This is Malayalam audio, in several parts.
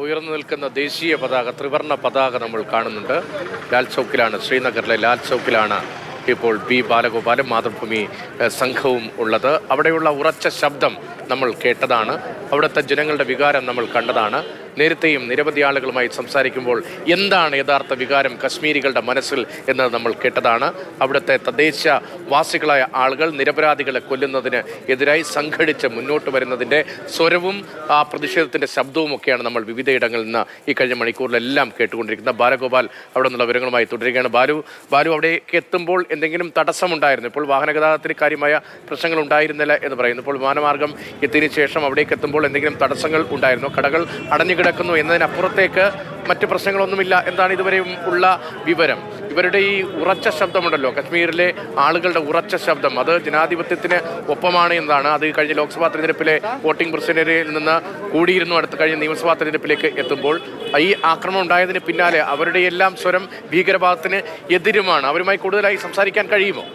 ഉയർന്നു നിൽക്കുന്ന ദേശീയ പതാക ത്രിവർണ പതാക നമ്മൾ കാണുന്നുണ്ട്. ലാൽ ചൗക്കിലാണ് ശ്രീനഗറിലെ ലാൽ ചൗക്കിലാണ് ഇപ്പോൾ ബി ബാലഗോപാലും മാതൃഭൂമി സംഘവും ഉള്ളത്. അവിടെയുള്ള ഉറച്ച ശബ്ദം നമ്മൾ കേട്ടതാണ്. അവിടുത്തെ ജനങ്ങളുടെ വികാരം നമ്മൾ കണ്ടതാണ്. നേരത്തെയും നിരവധി ആളുകളുമായി സംസാരിക്കുമ്പോൾ എന്താണ് യഥാർത്ഥ വികാരം കശ്മീരികളുടെ മനസ്സിൽ എന്ന് നമ്മൾ കേട്ടതാണ്. അവിടുത്തെ തദ്ദേശ വാസികളായ ആളുകൾ നിരപരാധികളെ കൊല്ലുന്നതിന് എതിരായി സംഘടിച്ച് മുന്നോട്ട് വരുന്നതിന്റെ സ്വരവും ആ പ്രതിഷേധത്തിന്റെ ശബ്ദവും ഒക്കെയാണ് നമ്മൾ വിവിധയിടങ്ങളിൽ നിന്ന് ഈ കഴിഞ്ഞ മണിക്കൂറിലെല്ലാം കേട്ടുകൊണ്ടിരിക്കുന്നത്. ബാലഗോപാൽ അവിടെ നിന്നുള്ള വിവരങ്ങളുമായി തുടരുകയാണ്. ബാലു ബാലു അവിടേക്ക് എത്തുമ്പോൾ എന്തെങ്കിലും തടസ്സമുണ്ടായിരുന്നു? ഇപ്പോൾ വാഹനഗതാഗതത്തിന് കാര്യമായ പ്രശ്നങ്ങൾ ഉണ്ടായിരുന്നില്ല എന്ന് പറയുന്നു. ഇപ്പോൾ വിമാനമാർഗം എത്തിയതിനു ശേഷം അവിടേക്ക് എത്തുമ്പോൾ എന്തെങ്കിലും തടസ്സങ്ങൾ ഉണ്ടായിരുന്നു? കടകൾ അടഞ്ഞു കിടക്കുന്നു എന്നതിനപ്പുറത്തേക്ക് മറ്റ് പ്രശ്നങ്ങളൊന്നുമില്ല എന്നാണ് ഇതുവരെയും ഉള്ള വിവരം. ഇവരുടെ ഈ ഉറച്ച ശബ്ദമുണ്ടല്ലോ കശ്മീരിലെ ആളുകളുടെ ഉറച്ച ശബ്ദം. അത് ജനാധിപത്യത്തിന് ഒപ്പമാണ് എന്നാണ്. അത് കഴിഞ്ഞ ലോക്സഭാ തെരഞ്ഞെടുപ്പിലെ വോട്ടിംഗ് പ്രസിഡന്റിൽ നിന്ന് കൂടിയിരുന്നു. അടുത്ത കഴിഞ്ഞ നിയമസഭാ തെരഞ്ഞെടുപ്പിലേക്ക് എത്തുമ്പോൾ ഈ ആക്രമണം ഉണ്ടായതിന് പിന്നാലെ അവരുടെ എല്ലാം സ്വരം ഭീകരവാദത്തിന് എതിരുമാണ്. അവരുമായി കൂടുതലായി സംസാരിക്കാൻ കഴിയുമോ?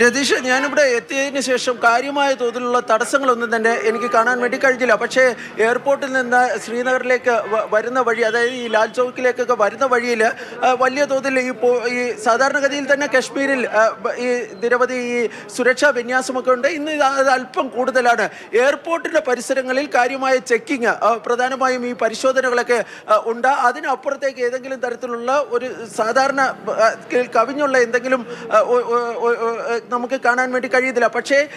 രതീഷ് ഞാനിവിടെ എത്തിയതിന് ശേഷം കാര്യമായ തോതിലുള്ള തടസ്സങ്ങളൊന്നും തന്നെ എനിക്ക് കാണാൻ വേണ്ടി കഴിഞ്ഞില്ല. പക്ഷേ എയർപോർട്ടിൽ നിന്ന് ശ്രീനഗറിലേക്ക് വരുന്ന വഴി അതായത് ഈ ലാൽ ചൗക്കിലേക്കൊക്കെ വരുന്ന വഴിയിൽ വലിയ തോതിൽ ഈ ഈ സാധാരണഗതിയിൽ തന്നെ കശ്മീരിൽ ഈ നിരവധി ഈ സുരക്ഷാ വിന്യാസമൊക്കെ ഉണ്ട്. ഇന്ന് അത് അല്പം കൂടുതലാണ്. എയർപോർട്ടിന്റെ പരിസരങ്ങളിൽ കാര്യമായ ചെക്കിങ് പ്രധാനമായും ഈ പരിശോധനകളൊക്കെ ഉണ്ട്. അതിനപ്പുറത്തേക്ക് ഏതെങ്കിലും തരത്തിലുള്ള ഒരു സാധാരണ കവിഞ്ഞുള്ള എന്തെങ്കിലും നമുക്ക് കാണാൻ വേണ്ടി കഴിയത്തില്ല പക്ഷേ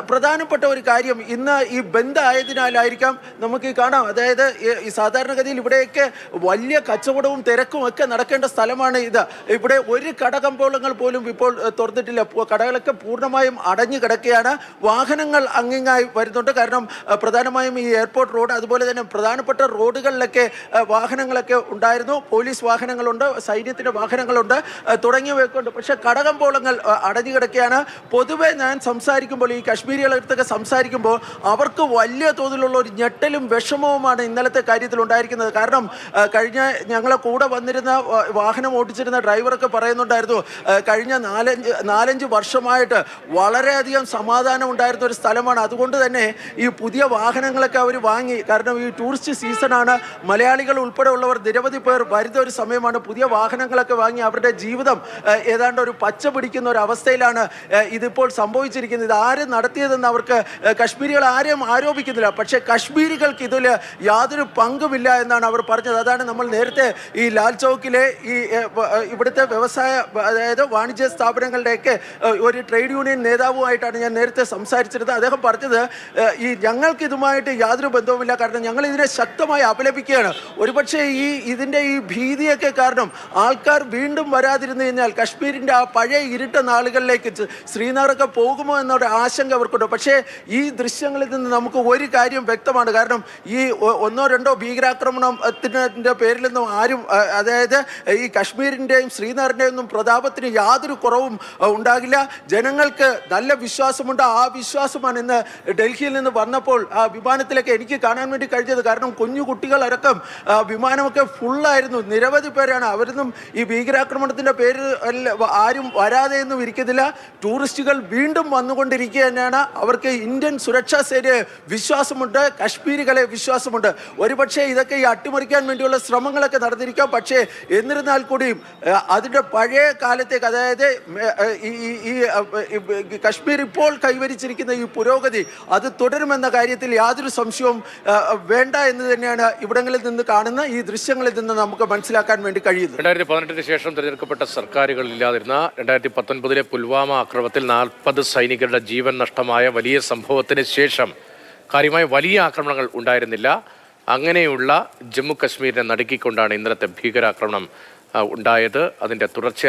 പ്രധാനപ്പെട്ട ഒരു കാര്യം ഇന്ന് ഈ ബന്ധമായതിനാലായിരിക്കാം നമുക്ക് കാണാം. അതായത് ഈ- സാധാരണഗതിയിൽ ഇവിടെയൊക്കെ വലിയ കച്ചവടവും തിരക്കും ഒക്കെ നടക്കേണ്ട സ്ഥലമാണ് ഇത്. ഇവിടെ ഒരു കടകമ്പോളങ്ങൾ പോലും ഇപ്പോൾ തുറന്നിട്ടില്ല. കടകളൊക്കെ പൂർണമായും അടഞ്ഞു കിടക്കുകയാണ്. വാഹനങ്ങൾ അങ്ങിങ്ങായി വരുന്നുണ്ട്. കാരണം പ്രധാനമായും ഈ എയർപോർട്ട് റോഡ് അതുപോലെ തന്നെ പ്രധാനപ്പെട്ട റോഡുകളിലൊക്കെ വാഹനങ്ങളൊക്കെ ഉണ്ടായിരുന്നു. പോലീസ് വാഹനങ്ങളുണ്ട് സൈന്യത്തിന്റെ വാഹനങ്ങളുണ്ട് തുടങ്ങിയവയൊക്കെ ഉണ്ട്. പക്ഷേ കടകമ്പോളങ്ങൾ അടഞ്ഞു കിടക്കുകയാണ്. പൊതുവെ ഞാൻ സംസാരിക്കുമ്പോൾ ഈ കശ്മീരികളടുത്തൊക്കെ സംസാരിക്കുമ്പോൾ അവർക്ക് വലിയ തോതിലുള്ള ഒരു ഞെട്ടലും വിഷമവുമാണ് ഇന്നലത്തെ കാര്യത്തിൽ ഉണ്ടായിരിക്കുന്നത്. കാരണം കഴിഞ്ഞ ഞങ്ങളെ കൂടെ വന്നിരുന്ന വാഹനം ഓടിച്ചിരുന്ന ഡ്രൈവറൊക്കെ പറയുന്നുണ്ടായിരുന്നു കഴിഞ്ഞ നാലഞ്ച് നാലഞ്ച് വർഷമായിട്ട് വളരെയധികം സമാധാനം ഉണ്ടായിരുന്ന ഒരു സ്ഥലമാണ്. അതുകൊണ്ട് തന്നെ ഈ പുതിയ വാഹനങ്ങളൊക്കെ അവർ വാങ്ങി. കാരണം ഈ ടൂറിസ്റ്റ് സീസണാണ്. മലയാളികൾ ഉൾപ്പെടെ ഉള്ളവർ നിരവധി പേർ വരുന്ന ഒരു സമയമാണ് പുതിയ വാഹനങ്ങളൊക്കെ വാങ്ങി അവരുടെ ജീവിതം ഏതാണ്ട് ഒരു പച്ച പിടിക്കുന്ന ഒരു അവസ്ഥയിലാണ് ആ, ഇതിപ്പോൾ സംഭവിച്ചിരിക്കുന്നത്. ഇത് ആര് നടത്തിയതെന്ന് അവർക്ക് കശ്മീരികൾ ആരെയും ആരോപിക്കുന്നില്ല. പക്ഷേ കശ്മീരികൾക്ക് ഇതിൽ യാതൊരു പങ്കുമില്ല എന്നാണ് അവർ പറഞ്ഞത്. അതാണ് നമ്മൾ നേരത്തെ ഈ ലാൽ ചൗക്കിലെ ഈ ഇവിടുത്തെ വ്യവസായ അതായത് വാണിജ്യ സ്ഥാപനങ്ങളുടെയൊക്കെ ഒരു ട്രേഡ് യൂണിയൻ നേതാവുമായിട്ടാണ് ഞാൻ നേരത്തെ സംസാരിച്ചിരുന്നത്. അദ്ദേഹം പറഞ്ഞത് ഈ ഞങ്ങൾക്ക് ഇതുമായിട്ട് യാതൊരു ബന്ധവുമില്ല. കാരണം ഞങ്ങൾ ഇതിനെ ശക്തമായി അപലപിക്കുകയാണ്. ഒരുപക്ഷെ ഈ ഇതിന്റെ ഈ ഭീതിയൊക്കെ കാരണം ആൾക്കാർ വീണ്ടും വരാതിരുന്നു കഴിഞ്ഞാൽ കശ്മീരിന്റെ ആ പഴയ ഇരുട്ട നാളുകളിലേക്ക് ച- ശ്രീനഗറൊക്കെ പോകുമോ എന്നൊരു ആശങ്ക അവർക്കുണ്ട്. പക്ഷേ ഈ ദൃശ്യങ്ങളിൽ നിന്ന് നമുക്ക് ഒരു കാര്യം വ്യക്തമാണ്. കാരണം ഈ ഒന്നോ രണ്ടോ ഭീകരാക്രമണത്തിന്റെ പേരിൽ നിന്നും ആരും അതായത് ഈ കശ്മീരിന്റെയും ശ്രീനഗറിന്റെയും ഒന്നും പ്രതാപത്തിന് യാതൊരു കുറവും ഉണ്ടാകില്ല. ജനങ്ങൾക്ക് നല്ല വിശ്വാസമുണ്ട്. ആ വിശ്വാസമാണ് ഇന്ന് ഡൽഹിയിൽ നിന്ന് വന്നപ്പോൾ ആ വിമാനത്തിലൊക്കെ എനിക്ക് കാണാൻ വേണ്ടി കഴിഞ്ഞത്. കാരണം കുഞ്ഞു കുട്ടികളടക്കം വിമാനമൊക്കെ ഫുള്ളായിരുന്നു. നിരവധി പേരാണ്. അവരൊന്നും ഈ ഭീകരാക്രമണത്തിന്റെ പേരിൽ ആരും ആരും വരാതെയൊന്നും ഇരിക്കുന്നില്ല. ടൂറിസ്റ്റുകൾ വീണ്ടും വന്നുകൊണ്ടിരിക്കുക തന്നെയാണ്. അവർക്ക് ഇന്ത്യൻ സുരക്ഷാ സേനയെ വിശ്വാസമുണ്ട്. കശ്മീരികളെ വിശ്വാസമുണ്ട്. ഒരുപക്ഷെ ഇതൊക്കെ ഈ അട്ടിമറിക്കാൻ വേണ്ടിയുള്ള ശ്രമങ്ങളൊക്കെ നടന്നിരിക്കാം. പക്ഷേ എന്നിരുന്നാൽ കൂടിയും അതിന്റെ പഴയ കാലത്തേക്ക് അതായത് ഈ കശ്മീർ ഇപ്പോൾ കൈവരിച്ചിരിക്കുന്ന ഈ പുരോഗതി അത് തുടരുമെന്ന കാര്യത്തിൽ യാതൊരു സംശയവും വേണ്ട എന്ന് തന്നെയാണ് ഇവിടങ്ങളിൽ നിന്ന് കാണുന്ന ഈ ദൃശ്യങ്ങളിൽ നിന്ന് നമുക്ക് മനസ്സിലാക്കാൻ വേണ്ടി കഴിയുന്നത്. രണ്ടായിരത്തി പതിനെട്ടിന് ശേഷം തിരഞ്ഞെടുക്കപ്പെട്ട സർക്കാരുകൾ ഇല്ലാതിരുന്ന രണ്ടായിരത്തി പത്തൊൻപതിലെ പുൽവാമ ആക്രമണത്തിൽ നാൽപ്പത് സൈനികരുടെ ജീവൻ നഷ്ടമായ വലിയ സംഭവത്തിന് ശേഷം കാര്യമായ വലിയ ആക്രമണങ്ങൾ ഉണ്ടായിരുന്നില്ല. അങ്ങനെയുള്ള ജമ്മു കശ്മീരിനെ നടുക്കിക്കൊണ്ടാണ് ഇന്നലത്തെ ഭീകരാക്രമണം ഉണ്ടായത്. അതിന്റെ തുടർച്ചയായ